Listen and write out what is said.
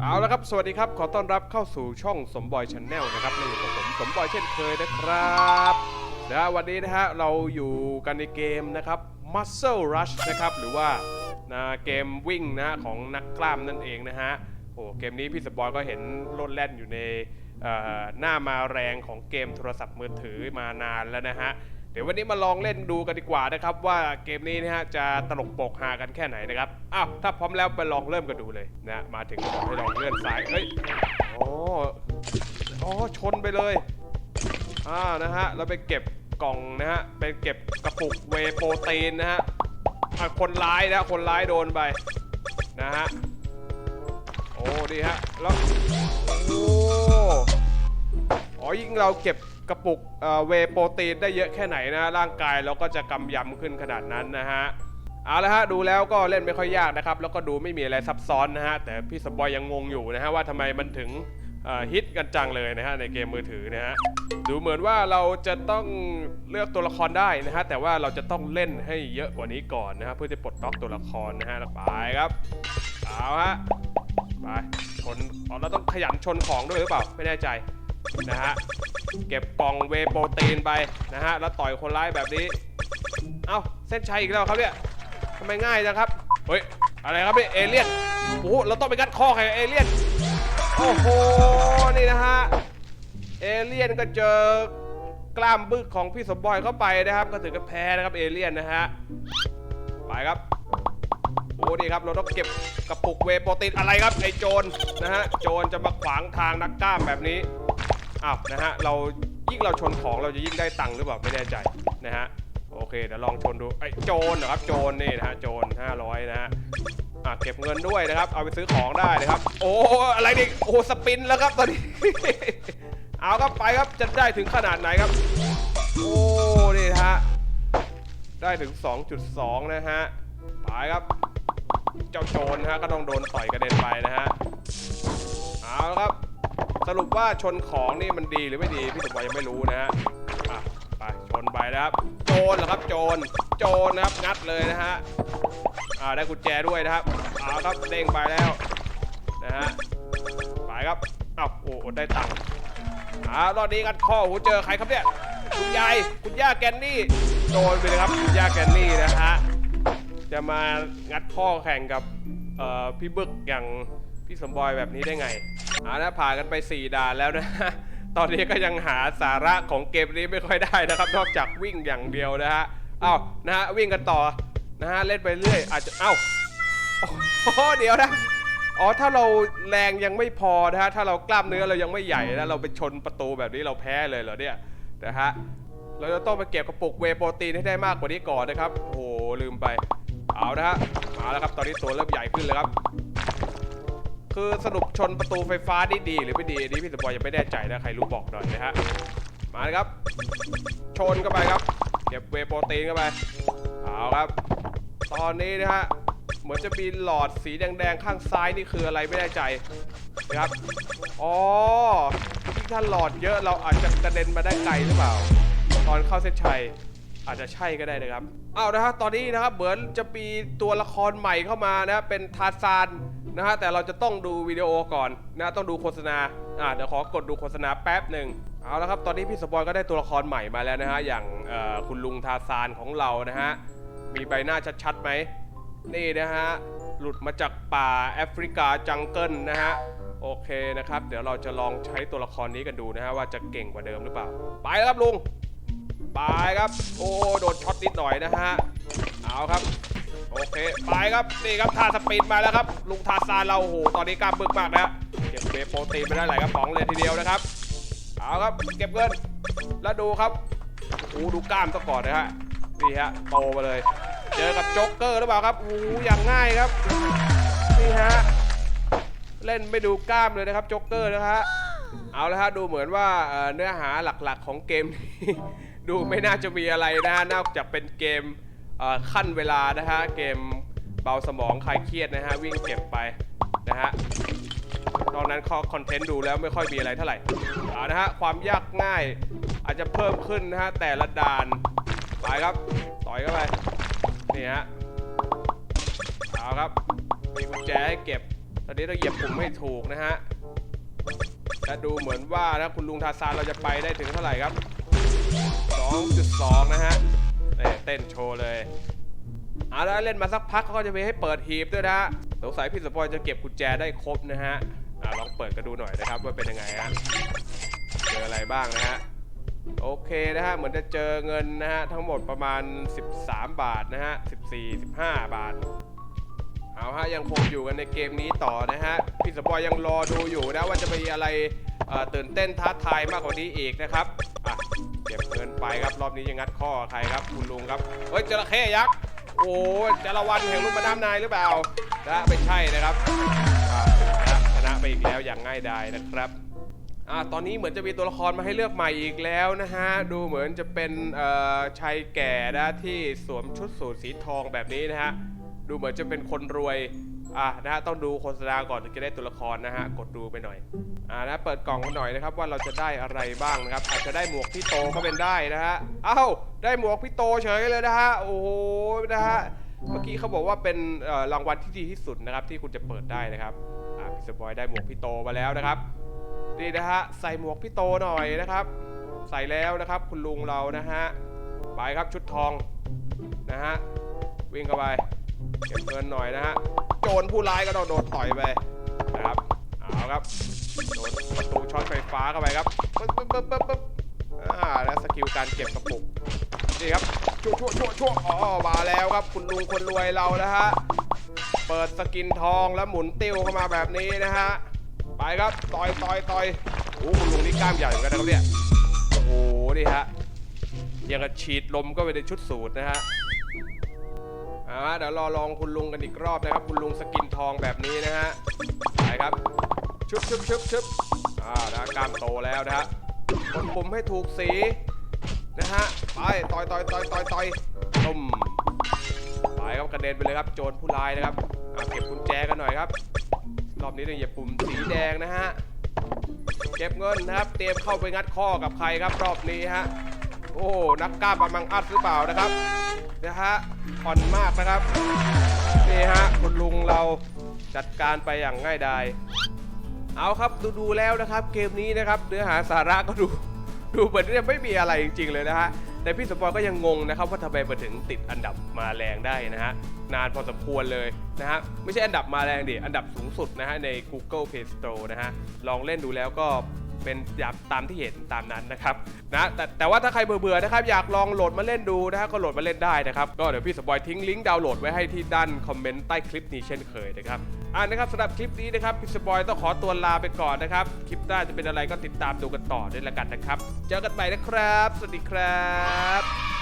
เอาละครับ สวัสดีครับ ขอต้อนรับเข้าสู่ช่องสมบอยชาแนลนะครับนี่กับผมสมบอยเช่นเคยนะครับนะวันนี้นะฮะเราอยู่กันในเกมนะครับ Muscle Rush นะครับ หรือว่านะเกมวิ่งนะของนักกล้ามนั่นเองนะฮะโอ้เกมนี้พี่สปอยก็เห็นโลดแล่นอยู่ในหน้ามาแรงของเกมโทรศัพท์มือถือมานานแล้วนะฮะ เดี๋ยววันนี้มาลองเล่นดูกันดีกว่านะครับ ว่าเกมนี้นะฮะจะตลกโปกฮากันแค่ไหนนะครับอ้าวถ้าพร้อมแล้วไปลองเริ่มกันดูเลยนะมาถึงก็บอกให้ลองเลื่อนซ้ายเอ้ยอ๋ออ๋อชนไปเลยอ่านะฮะเราไปเก็บกล่องนะฮะไปเก็บกระปุกเวโปรตีนนะฮะอะคนร้ายนะคนร้ายโดนไปนะฮะโอ้ดีฮะแล้วโอ้อ๋อยิ่งเราเก็บ กระปุกเวโปรตีนได้เยอะแค่ไหนนะร่างกายเราก็จะกำยำขึ้นขนาดนั้นนะฮะเอาละฮะดูแล้วก็เล่นไม่ค่อยยากนะครับ แล้วก็ดูไม่มีอะไรซับซ้อนนะฮะแต่พี่สปอยยังงงอยู่นะฮะว่าทำไมมันถึงฮิตกันจังเลยนะฮะในเกมมือถือนะฮะดูเหมือนว่าเราจะต้องเลือกตัวละครได้นะฮะแต่ว่าเราจะต้องเล่นให้เยอะกว่านี้ก่อนนะฮะเพื่อจะปลดล็อกตัวละครนะฮะไปครับเอาฮะไปชนอ๋อเราต้องขยันชนของด้วยหรือเปล่าไม่แน่ใจนะฮะ เก็บป่องเวโปรตีนไปนะฮะ แล้วต่อยคนร้ายแบบนี้ เอ้า เส้นชัยอีกแล้วครับเนี่ยทำไมง่ายจังครับ เฮ้ย อะไรครับเนี่ยเอเลี่ยนโอ้โหเราต้องไปกัดคอใครเอเลี่ยน โอ้โห นี่นะฮะ เอเลี่ยนก็เจอกล้ามบึกของพี่สมบอยเข้าไปนะครับ ก็ถือกับแพ้นะครับเอเลี่ยนนะฮะ ไปครับโอ้ดีครับเราต้องเก็บกระปุกเวโปรตีนอะไรครับไอโจรนะฮะโจรจะมาขวางทางนักกล้ามแบบนี้ อ้าวนะฮะเรายิ่งเราชนของเราจะยิ่งได้ตังค์หรือเปล่าไม่แน่ใจนะฮะโอเคเดี๋ยวลองชนดูไอ้โจรเหรอครับโจรนี่นะฮะโจร500นะฮะอะเก็บเงินด้วยนะครับ เอาไปซื้อของได้นะครับ โอ้อะไรนี่โอ้สปินแล้วครับตอนนี้ เอาครับไปครับจะได้ถึงขนาดไหนครับ โอ้นี่นะฮะได้ถึง 2.2 นะฮะไปครับ เจ้าโจรนะฮะก็ต้องโดนต่อยกระเด็นไปนะฮะเอาครับ สรุปว่าชนของนี่มันดีหรือไม่ดีพี่สมบัติยังไม่รู้นะฮะอะไปชนไปนะครับ โจรเหรอครับโจรโจรนะครับงัดเลยนะฮะอ่าได้กุญแจด้วยนะครับเอาครับเด้งไปแล้วนะฮะไปครับอ้าวโอ้ได้ตังค์อ่ารอบนี้งัดข้อโอ้โหเจอใครครับเนี่ยคุณยายคุณย่าแกนนี่โดนไปเลยครับคุณย่าแกนนี่นะฮะจะมางัดข้อแข่งกับเอ่อพี่บึกอย่างพี่สมบอยแบบนี้ได้ไง เอานะผ่านกันไป 4 ด่านแล้วนะตอนนี้ก็ยังหาสาระของเกมนี้ไม่ค่อยได้นะครับ นอกจากวิ่งอย่างเดียวนะฮะเอ้านะฮะวิ่งกันต่อนะฮะเล่นไปเรื่อยอาจจะเอ้าโอ้โหเดี๋ยวนะอ๋อถ้าเราแรงยังไม่พอนะฮะถ้าเรากล้ามเนื้อเรายังไม่ใหญ่นะเราไปชนประตูแบบนี้เราแพ้เลยเหรอเนี่ยนะฮะเราจะต้องไปเก็บกระปุกเวโปรตีนให้ได้มากกว่านี้ก่อนนะครับโอ้โหลืมไปเอานะฮะมาแล้วครับตอนนี้ตัวเริ่มใหญ่ขึ้นเลยครับ คือสรุปชนประตูไฟฟ้าได้ดีหรือไม่ดีอันนี้พี่สปอยยังไม่แน่ใจนะใครรู้บอกหน่อยนะฮะมาเลยครับ ชนเข้าไปครับเก็บเวโปรตีนเข้าไปเอาครับ ตอนนี้นะฮะเหมือนจะมีหลอดสีแดงๆข้างซ้ายนี่คืออะไรไม่แน่ใจนะครับอ๋อที่ถ้าหลอดเยอะเราอาจจะกระเด็นมาได้ไกลหรือเปล่า ตอนเข้าเส้นชัย อาจจะใช่ก็ได้นะครับเอานะฮะตอนนี้นะครับเหมือนจะมีตัวละครใหม่เข้ามานะเป็นทาซานนะฮะแต่เราจะต้องดูวิดีโอก่อนนะต้องดูโฆษณาอ่าเดี๋ยวขอกดดูโฆษณาแป๊บหนึ่งเอาละครับตอนนี้พี่สปอยก็ได้ตัวละครใหม่มาแล้วนะฮะอย่างคุณลุงทาซานของเรานะฮะมีใบหน้าชัดๆไหมนี่นะฮะหลุดมาจากป่าแอฟริกาจังเกิลนะฮะโอเคนะครับ เดี๋ยวเราจะลองใช้ตัวละครนี้กันดูนะฮะว่าจะเก่งกว่าเดิมหรือเปล่า ไปแล้วครับลุง ไปครับ โอ้โดนช็อตนิดหน่อยนะฮะ เอาครับ โอเค ไปครับ นี่ครับท่าสปีดมาแล้วครับ ลุงทาซานเราโอ้โห ตอนนี้กล้ามบึกมากนะฮะเก็บเบโปรตีนไปได้หลายกระป๋องเลยทีเดียวนะครับ เอาครับ เก็บเงิน แล้วดูครับโอ้ดูกล้ามซะก่อนนะฮะ นี่ฮะ โตมาเลย เจอกับโจ๊กเกอร์หรือเปล่าครับโอ้อย่างง่ายครับ นี่ฮะ เล่นไม่ดูกล้ามเลยนะครับโจ๊กเกอร์นะฮะ เอาละฮะดูเหมือนว่าเอ่อเนื้อหาหลักๆของเกมนี้ ดูไม่น่าจะมีอะไรนะฮะนอกจากเป็นเกมเอ่อขั้นเวลานะฮะเกมเบาสมองคลายเครียดนะฮะวิ่งเก็บไปนะฮะนอกนั้นข้อคอนเทนต์ดูแล้วไม่ค่อยมีอะไรเท่าไหร่เอานะฮะความยากง่ายอาจจะเพิ่มขึ้นนะฮะแต่ละด่านไปครับต่อยเข้าไปนี่ฮะเอาครับมีกุญแจให้เก็บตอนนี้เราเหยียบปุ่มให้ถูกนะฮะ และดูเหมือนว่านะคุณลุงทาซานเราจะไปได้ถึงเท่าไหร่ครับ 2.2 นะฮะเต้นเต้นโชว์เลยเอาแล้วเล่นมาสักพักเขาก็จะมีให้เปิดหีบด้วยนะฮะสงสัยพี่สปอยจะเก็บกุญแจได้ครบนะฮะอะลองเปิดกันดูหน่อยนะครับว่าเป็นยังไงฮะเจออะไรบ้างนะฮะโอเคนะฮะเหมือนจะเจอเงินนะฮะทั้งหมดประมาณ 13 บาทนะฮะ14 15 บาท เอาฮะยังคงอยู่กันในเกมนี้ต่อนะฮะพี่สปอยยังรอดูอยู่นะว่าจะมีอะไรตื่นเต้นท้าทายมากกว่านี้อีกนะครับอะเก็บเงินไปครับรอบนี้ยังงัดข้อใครครับคุณลุงครับเฮ้ยจระเข้ยักษ์โอ้ยจระวันแห่งลุ่มแม่น้ำนายหรือเปล่านะไม่ใช่นะครับชนะไปอีกแล้วอย่างง่ายดายนะครับอ่าตอนนี้เหมือนจะมีตัวละครมาให้เลือกใหม่อีกแล้วนะฮะ ดูเหมือนจะเป็นชายแก่นะที่สวมชุดสูทสีทองแบบนี้นะฮะ ดูเหมือนจะเป็นคนรวยอะนะฮะต้องดูโฆษณาก่อนถึงจะได้ตัวละครนะฮะกดดูไปหน่อยอ่านะเปิดกล่องกันหน่อยนะครับว่าเราจะได้อะไรบ้างนะครับ อาจจะได้หมวกพี่โตก็เป็นได้นะฮะเอ้าได้หมวกพี่โตเฉยเลยนะฮะโอ้โหนะฮะเมื่อกี้เขาบอกว่าเป็นรางวัลที่ดีที่สุดนะครับที่คุณจะเปิดได้นะครับอ่าพี่สปอยได้หมวกพี่โตมาแล้วนะครับนี่นะฮะใส่หมวกพี่โตหน่อยนะครับ ใส่แล้วนะครับคุณลุงเรานะฮะไปครับชุดทองนะฮะวิ่งเข้าไป เก็บเงินหน่อยนะฮะ โจรผู้ร้ายก็โดนโดนต่อยไปนะครับ เอาครับ โดนประตูช็อตไฟฟ้าเข้าไปครับ ปึ๊บปึ๊บปึ๊บปึ๊บปึ๊บอ่าแล้วสกิลการเก็บกระปุก นี่ครับ ชั่วชั่วชั่วชั่วอ๋อ มาแล้วครับ คุณลุงคนรวยเรานะฮะ เปิดสกินทองแล้วหมุนติ้วเข้ามาแบบนี้นะฮะ ไปครับ ต่อยต่อยต่อยโอ้คุณลุงนี่กล้ามใหญ่เหมือนกันนะครับเนี่ย โอ้โห นี่ฮะยังกับฉีดลมก็ไปในชุดสูทนะฮะ อ่าเดี๋ยวรอลองคุณลุงกันอีกรอบนะครับ คุณลุงสกินทองแบบนี้นะฮะไปครับชุบชุบชุบชุบอ่านะกล้ามโตแล้วนะฮะกดปุ่มให้ถูกสีนะฮะไปต่อยต่อยต่อยต่อยต่อยตุ่มไปครับกระเด็นไปเลยครับ โจรผู้ร้ายนะครับอ่าเก็บกุญแจกันหน่อยครับรอบนี้เนี่ยเหยียบปุ่มสีแดงนะฮะเก็บเงินนะครับ เตรียมเข้าไปงัดข้อกับใครครับ รอบนี้ฮะโอ้นักกล้ามประมังอัดหรือเปล่านะครับ นะฮะอ่อนมากนะครับ นี่ฮะคุณลุงเราจัดการไปอย่างง่ายดาย เอาครับดูดูแล้วนะครับ เกมนี้นะครับเนื้อหาสาระก็ดูดูเหมือนจะไม่มีอะไรจริง ๆ เลยนะฮะแต่พี่สปอยก็ยังงงนะครับว่าทำไมมาถึงติดอันดับมาแรงได้นะฮะนานพอสมควรเลยนะฮะไม่ใช่อันดับมาแรงดิอันดับสูงสุดนะฮะใน Google Play Store นะฮะลองเล่นดูแล้วก็ เป็นตามที่เห็นตามนั้นนะครับนะแต่แต่ว่าถ้าใครเบื่อๆนะครับอยากลองโหลดมาเล่นดูนะฮะก็โหลดมาเล่นได้นะครับก็เดี๋ยวพี่สปอยทิ้งลิงก์ดาวน์โหลดไว้ให้ที่ด้านคอมเมนต์ใต้คลิปนี้เช่นเคยนะครับอ่านะครับสำหรับคลิปนี้นะครับพี่สปอยต้องขอตัวลาไปก่อนนะครับคลิปหน้าจะเป็นอะไรก็ติดตามดูกันต่อด้วยละกันนะครับ เจอกันใหม่นะครับ สวัสดีครับ